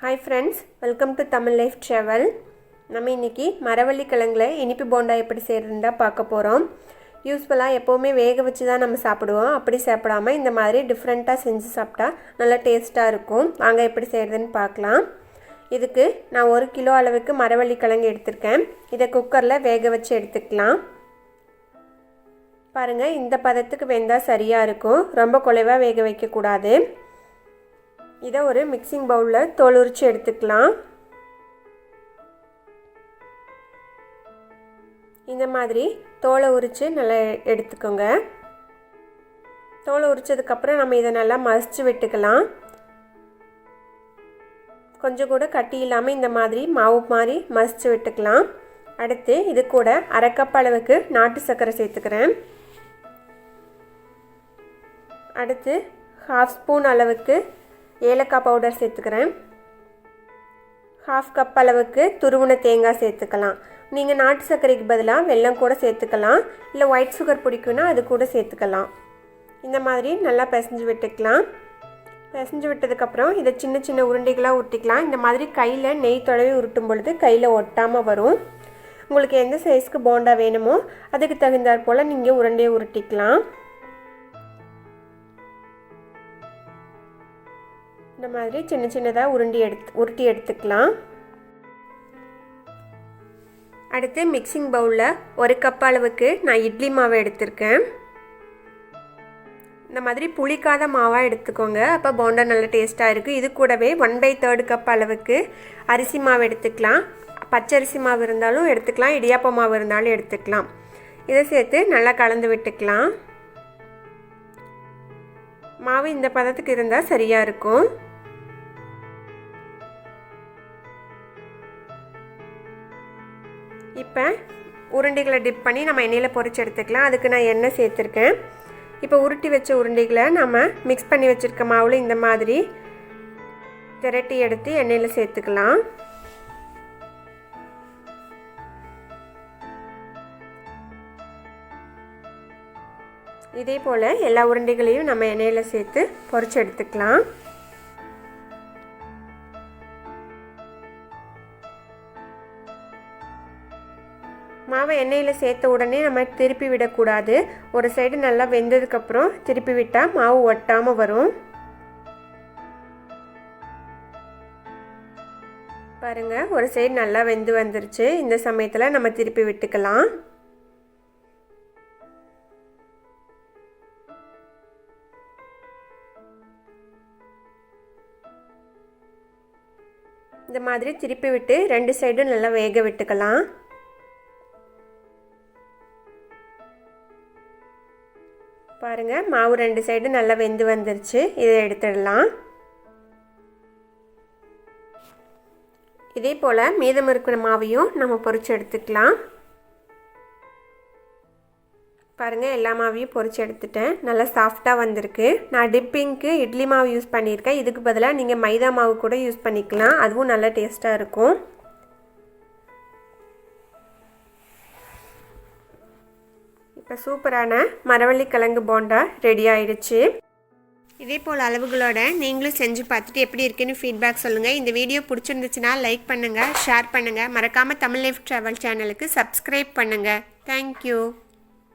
Hi friends welcome to Tamil life travel நம்ம இன்றைக்கி மரவள்ளி கிழங்குல இனிப்பு போண்டா எப்படி செய்கிறதுன்னு தான் பார்க்க போகிறோம் யூஸ்ஃபுல்லாக எப்போவுமே வேக வச்சு தான் நம்ம சாப்பிடுவோம். அப்படி சாப்பிடாம இந்த மாதிரி டிஃப்ரெண்ட்டாக செஞ்சு சாப்பிட்டா நல்லா டேஸ்ட்டாக இருக்கும். வாங்க எப்படி செய்கிறதுன்னு பார்க்கலாம். இதுக்கு நான் ஒரு கிலோ அளவுக்கு மரவள்ளி கிழங்கு எடுத்திருக்கேன். இதை குக்கரில் வேக வச்சு எடுத்துக்கலாம். பாருங்கள் இந்த பதத்துக்கு வெந்தால் சரியாக இருக்கும். ரொம்ப குலைவாக வேக வைக்கக்கூடாது. இதை ஒரு மிக்சிங் பவுலில் தோல் உரித்து எடுத்துக்கலாம். இந்த மாதிரி தோலை உரித்து நல்லா எடுத்துக்கோங்க. தோலை உரித்ததுக்கப்புறம் நம்ம இதை நல்லா மசிச்சு விட்டுக்கலாம். கொஞ்சம் கூட கட்டி இல்லாமல் இந்த மாதிரி மாவு மாதிரி மசிச்சு விட்டுக்கலாம். அடுத்து இது கூட அரைக்கப் அளவுக்கு நாட்டு சர்க்கரை சேர்த்துக்கிறேன். அடுத்து ஹாஃப் ஸ்பூன் அளவுக்கு ஏலக்காய் பவுடர் சேர்த்துக்கிறேன். ஹாஃப் கப் அளவுக்கு துருவன தேங்காய் சேர்த்துக்கலாம். நீங்கள் நாட்டு சர்க்கரைக்கு பதிலாக வெல்லம் கூட சேர்த்துக்கலாம். இல்லை ஒயிட் சுகர் பிடிக்குன்னா அது கூட சேர்த்துக்கலாம். இந்த மாதிரி நல்லா பிசைஞ்சு விட்டுக்கலாம். பிசைஞ்சு விட்டதுக்கப்புறம் இதை சின்ன சின்ன உருண்டைகளாக உருட்டிக்கலாம் இந்த மாதிரி கையில் நெய் தொடவி உருட்டும் பொழுது கையில் ஒட்டாமல் வரும். உங்களுக்கு எந்த சைஸ்க்கு போண்டா வேணுமோ அதுக்கு தகுந்தாற் போல் நீங்கள் உருண்டையை உருட்டிக்கலாம். இந்த மாதிரி சின்ன சின்னதாக உருண்டி எடுத்து உருட்டி எடுத்துக்கலாம். அடுத்து மிக்சிங் பவுலில் ஒரு கப் அளவுக்கு நான் இட்லி மாவை எடுத்திருக்கேன். இந்த மாதிரி புளிக்காத மாவாக எடுத்துக்கோங்க. அப்போ போண்டா நல்லா டேஸ்ட்டாக இருக்குது இது கூடவே ஒன் பை தேர்டு கப் அளவுக்கு அரிசி மாவு எடுத்துக்கலாம். பச்சரிசி மாவு இருந்தாலும் எடுத்துக்கலாம். இடியாப்ப மாவு இருந்தாலும் எடுத்துக்கலாம். இதை சேர்த்து நல்லா கலந்து விட்டுக்கலாம். மாவு இந்த பதத்துக்கு இருந்தால் சரியாக இருக்கும். இப்போ உருண்டைகளை டிப் பண்ணி நம்ம எண்ணெயில் பொறிச்சு எடுத்துக்கலாம். அதுக்கு நான் எண்ணெய் சேர்த்துருக்கேன். இப்போ உருட்டி வச்ச உருண்டைகளை நம்ம மிக்ஸ் பண்ணி வச்சுருக்க மாவில் இந்த மாதிரி திரட்டி எடுத்து எண்ணெயில் சேர்த்துக்கலாம். இதே போல் எல்லா உருண்டைகளையும் நம்ம எண்ணெயில் சேர்த்து பொறிச்சு எடுத்துக்கலாம். மாவை எண்ணெயில் சேர்த்த உடனே நம்ம திருப்பி விடக்கூடாது. ஒரு சைடு நல்லா வெந்ததுக்கப்புறம் திருப்பி விட்டால் மாவு ஒட்டாமல் வரும். பாருங்கள் ஒரு சைடு நல்லா வெந்து வந்துருச்சு. இந்த சமயத்தில் நம்ம திருப்பி விட்டுக்கலாம். இந்த மாதிரி திருப்பி விட்டு ரெண்டு சைடும் நல்லா வேக விட்டுக்கலாம். பாருங்கள் மாவு ரெண்டு சைடு நல்லா வெந்து வந்துருச்சு. இதை எடுத்துடலாம். இதே போல் மீதம் இருக்கிற மாவையும் நம்ம பொறிச்சு எடுத்துக்கலாம். பாருங்கள் எல்லா மாவையும் பொறிச்சு எடுத்துட்டேன். நல்லா சாஃப்டாக வந்திருக்கு. நான் டிப்பிங்க்கு இட்லி மாவு யூஸ் பண்ணியிருக்கேன். இதுக்கு பதிலாக நீங்கள் மைதா மாவு கூட யூஸ் பண்ணிக்கலாம். அதுவும் நல்லா டேஸ்ட்டாக இருக்கும். இப்போ சூப்பரான மரவள்ளி கிழங்கு போண்டா ரெடி ஆயிடுச்சு. இதே போல் அளவுகளோட நீங்களும் செஞ்சு பார்த்துட்டு எப்படி இருக்குன்னு ஃபீட்பேக் சொல்லுங்கள் இந்த வீடியோ பிடிச்சிருந்துச்சுன்னா லைக் பண்ணுங்கள் ஷேர் பண்ணுங்கள் மறக்காமல் தமிழ் லைஃப் ட்ராவல் சேனலுக்கு சப்ஸ்கிரைப் பண்ணுங்கள் தேங்க்யூ